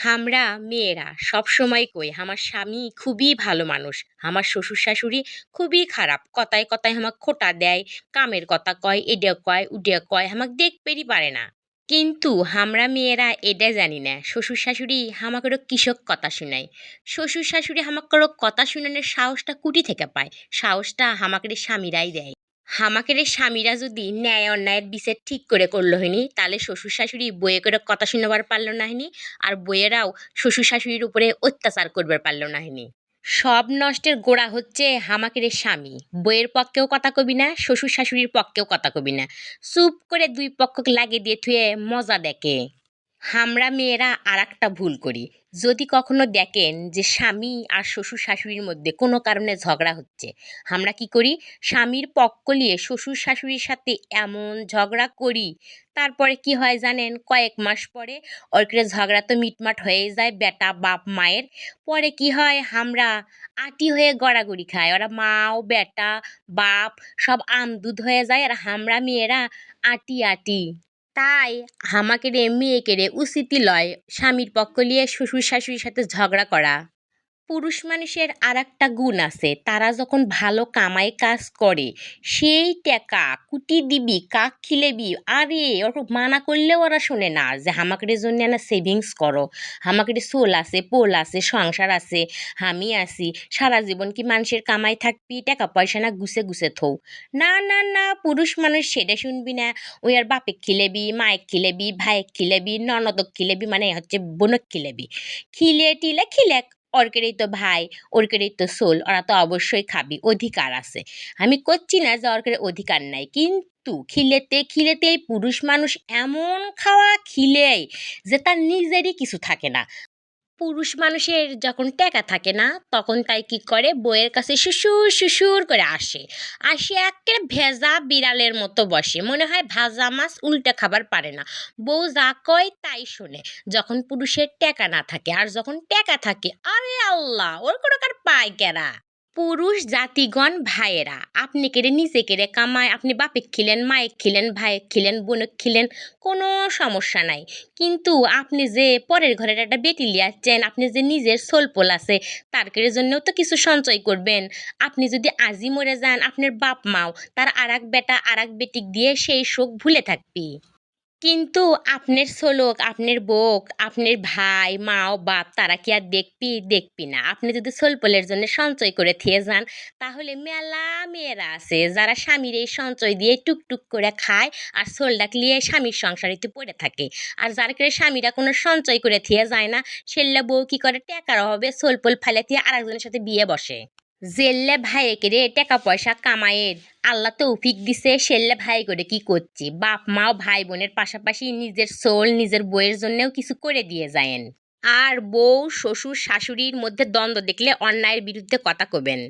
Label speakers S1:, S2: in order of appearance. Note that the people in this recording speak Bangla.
S1: আমরা মেয়েরা সব সময় কই, আমার স্বামী খুবই ভালো মানুষ, আমার শ্বশুর শাশুড়ি খুবই খারাপ, কথায় কথায় আমাকে খোটা দেয়, কামের কথা কয় এটা কয় উডে কয়, আমাকে দেখতেই পারে না। কিন্তু আমরা মেয়েরা এটা জানি না, শ্বশুর শাশুড়ি আমাকেরও কৃষক কথা শোনায়। শ্বশুর শাশুড়ি আমাকেরও কথা শুনানোর সাহসটা কুটি থেকে পায়, সাহসটা আমাকের স্বামীরাই দেয়। আমাকের স্বামীরা যদি ন্যায় অন্যায়ের বিচার ঠিক করে করল হয়নি তাহলে শ্বশুর শাশুড়ি বইয়ে করে কথা শুনবার পারল না হয়নি আর বইয়েরাও শ্বশুর শাশুড়ির উপরে অত্যাচার করবার পারল না হয়নি সব নষ্টের গোড়া হচ্ছে হামাকের স্বামী। বইয়ের পক্ষেও কথা কবি না শ্বশুর শাশুড়ির পক্ষেও কথা কবি না। চুপ করে দুই পক্ষকে লাগিয়ে দিয়ে থুয়ে মজা দেখে। আমরা মেয়েরা আর একটা ভুল করি। যদি কখনো দেখেন যে স্বামী আর শ্বশুর শাশুড়ির মধ্যে কোনো কারণে ঝগড়া হচ্ছে, আমরা কি করি? স্বামীর পক্ষ নিয়ে শ্বশুর শাশুড়ির সাথে এমন ঝগড়া করি। তারপরে কি হয় জানেন? কয়েক মাস পরে ওরকরে ঝগড়া তো মিটমাট হয়ে যায়, বেটা, বাপ, মায়ের। পরে কি হয়? আমরা আটি হয়ে গড়াগড়ি খাই। ওরা মাও, বেটা, বাপ সব আমদুধ হয়ে যায় আর আমরা মেয়েরা আটি আটি। তাই হামাকেরে মেয়েকে রে উচিতই লয়। স্বামীর পক্ষ লিয়ে শ্বশুর শাশুড়ির সাথে ঝগড়া করা। পুরুষ মানুষের আর একটা গুণ আছে, তারা যখন ভালো কামাই কাজ করে, সেই টাকা, কুটি দিবি, কাক খিলেবি, আরে ওর মানা করলেও ওরা শোনে না যে হামাকের জন্য না সেভিংস করো। হামাকের সোল আছে পোল আছে, সংসার আছে, আমি আছি, সারা জীবন কি মানুষের কামাই থাকবি, টাকা পয়সা না গুছে গুছে থৌ না না না, পুরুষ মানুষ সেটা শুনবি না। ওই আর বাপেক খিলেবি, মায়েক খিলেবি ভাইয়েক খিলেবি, ননদক খিলেবি মানে হচ্ছে বোনক খিলেবি। খিলে টিলে খিলেক ওরকেরই তো ভাই ওরকেরই তো সোল ওরা তো অবশ্যই খাবি, অধিকার আছে। আমি করছি না যে অর্কের অধিকার নাই, কিন্তু খিলেতে খিলেতে এই পুরুষ মানুষ এমন খাওয়া খিলেই যে তার নিজেরই কিছু থাকে না। পুরুষ মানুষের যখন টাকা থাকে না, তখন তাই কি করে? বইয়ের কাছে শুশুর শুশুর করে আসে। আসে একেবারে ভেজা বিড়ালের মতো বসে। মনে হয় ভাজা মাছ উল্টে খাবার পারে না। বউ যা কয় তাই শুনে। যখন পুরুষের টাকা না থাকে, আর যখন টাকা থাকে, আরে আল্লাহ, ওর কোনো কার পায় কেরা পুরুষ জাতিগণ ভাইয়েরা, আপনি কেড়ে নিজে কেড়ে কামায়, আপনি বাপে খিলেন, মায়ে খিলেন ভাইয়ে খিলেন, বোনে খিলেন, কোনো সমস্যা নাই। কিন্তু আপনি যে পরের ঘরের একটা বেটি লিয়াচ্ছেন আপনি যে নিজের সোলপোল আছে, তার কেড়ে জন্যও তো কিছু সঞ্চয় করবেন। আপনি যদি আজই মরে যান, আপনার বাপ মাও, তার আর এক বেটা আর এক বেটিক দিয়ে সেই শোক ভুলে থাকবি। কিন্তু আপনার ছোলক আপনার বোক, আপনার ভাই মা ও বাপ, তারা কি আর দেখবি? দেখবি না। আপনি যদি সোলপোলের জন্য সঞ্চয় করে থিয়ে যান, তাহলে মেলা মেয়েরা আছে যারা স্বামীর এই সঞ্চয় দিয়ে টুকটুক করে খায় আর সোল ডাকলিয়ে স্বামীর সংসারিতে পড়ে থাকে। আর যার করে স্বামীরা কোনো সঞ্চয় করে থিয়ে যায় না, সেল্লা বউ কি করে? টাকার অভাবে সোলপোল ফেলে দিয়ে আরেকজনের সাথে বিয়ে বসে। জেল্লে কে রে, টাকা পয়সা কামায়ের। আল্লাহ তো উফিক দিছে, সেললে ভাই করে কি করছি? বাপ মাও ভাই বোনের পাশাপাশি নিজের সোল নিজের বইয়ের জন্যও কিছু করে দিয়ে যায়েন। আর বউ, শ্বশুর, শাশুড়ির মধ্যে দ্বন্দ্ব দেখলে অন্যায়ের বিরুদ্ধে কথা কবেন।